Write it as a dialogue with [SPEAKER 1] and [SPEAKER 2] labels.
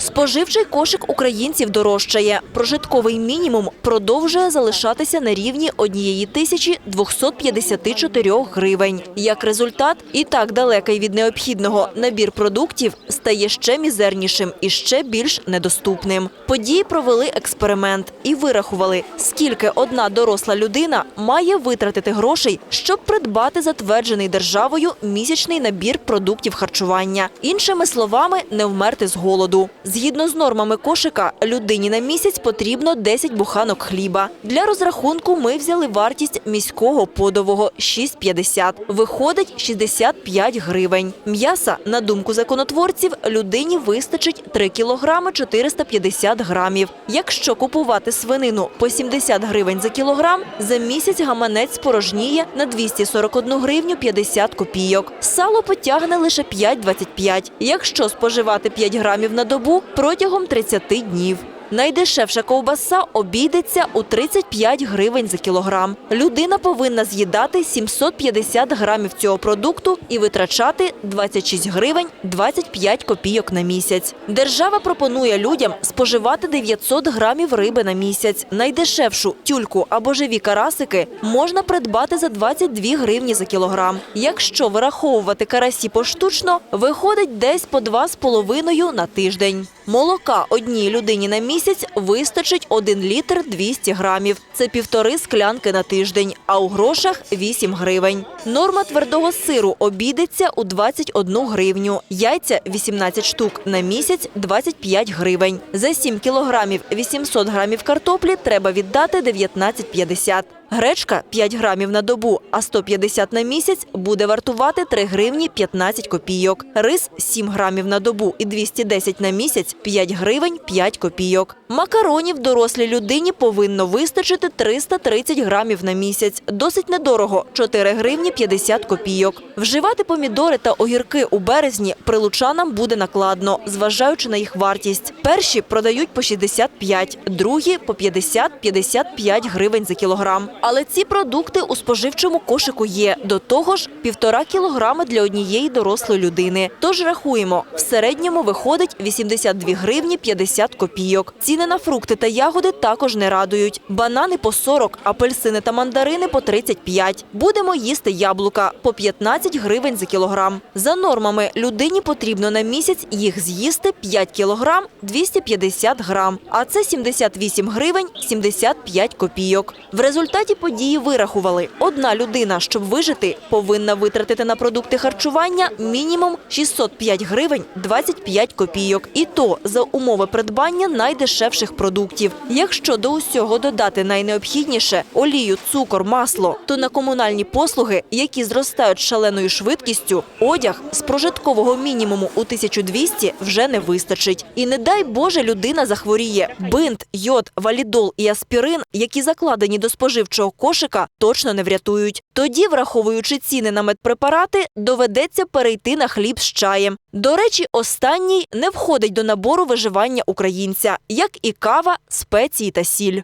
[SPEAKER 1] Споживчий кошик українців дорожчає. Прожитковий мінімум продовжує залишатися на рівні 1 тисячі 254 гривень. Як результат, і так далекий від необхідного набір продуктів стає ще мізернішим і ще більш недоступним. Події провели експеримент і вирахували, скільки одна доросла людина має витратити грошей, щоб придбати затверджений державою місячний набір продуктів харчування. Іншими словами, не вмерти з голоду. Згідно з нормами кошика, людині на місяць потрібно 10 буханок хліба. Для розрахунку ми взяли вартість міського подового 6,50. Виходить 65 гривень. М'яса, на думку законотворців, людині вистачить 3 кілограми 450 грамів. Якщо купувати свинину по 70 гривень за кілограм, за місяць гаманець спорожніє на 241 гривню 50 копійок. Сало потягне лише 5,25. Якщо споживати 5 грамів на добу протягом 30 днів. Найдешевша ковбаса обійдеться у 35 гривень за кілограм. Людина повинна з'їдати 750 грамів цього продукту і витрачати 26 гривень 25 копійок на місяць. Держава пропонує людям споживати 900 грамів риби на місяць. Найдешевшу тюльку або живі карасики можна придбати за 22 гривні за кілограм. Якщо вираховувати карасі поштучно, виходить десь по 2,5 на тиждень. Молока одній людині на місяць вистачить 1 літр 200 грамів. Це півтори склянки на тиждень, а у грошах 8 гривень. Норма твердого сиру обійдеться у 21 гривню. Яйця 18 штук на місяць 25 гривень. За 7 кілограмів 800 грамів картоплі треба віддати 19,50. Гречка 5 грамів на добу, а 150 на місяць буде вартувати 3 гривні 15 копійок. Рис 7 грамів на добу і 210 на місяць 5 гривень 5 копійок. Макаронів дорослій людині повинно вистачити 330 грамів на місяць. Досить недорого 4 гривні 50 копійок. Вживати помідори та огірки у березні прилучанам буде накладно, зважаючи на їх вартість. Перші продають по 65, другі по 50-55 гривень за кілограм. Але ці продукти у споживчому кошику є. До того ж, півтора кілограми для однієї дорослої людини. Тож рахуємо, в середньому виходить 82 гривні 50 копійок. Ціни на фрукти та ягоди також не радують. Банани по 40, апельсини та мандарини по 35. Будемо їсти яблука по 15 гривень за кілограм. За нормами людині потрібно на місяць їх з'їсти 5 кілограм 250 грам, а це 78 гривень 75 копійок. В результаті події вирахували, одна людина, щоб вижити, повинна витратити на продукти харчування мінімум 605 гривень 25 копійок. І то за умови придбання найдешевших продуктів. Якщо до усього додати найнеобхідніше олію, цукор, масло, то на комунальні послуги, які зростають шаленою швидкістю, одяг з прожиткового мінімуму у 1200 вже не вистачить. І не дай Боже людина захворіє. Бинт, йод, валідол і аспірин, які закладені до споживчого кошика, точно не врятують. Тоді, враховуючи ціни на медпрепарати, доведеться перейти на хліб з чаєм. До речі, останній не входить до набору виживання українця, як і кава, спеції та сіль.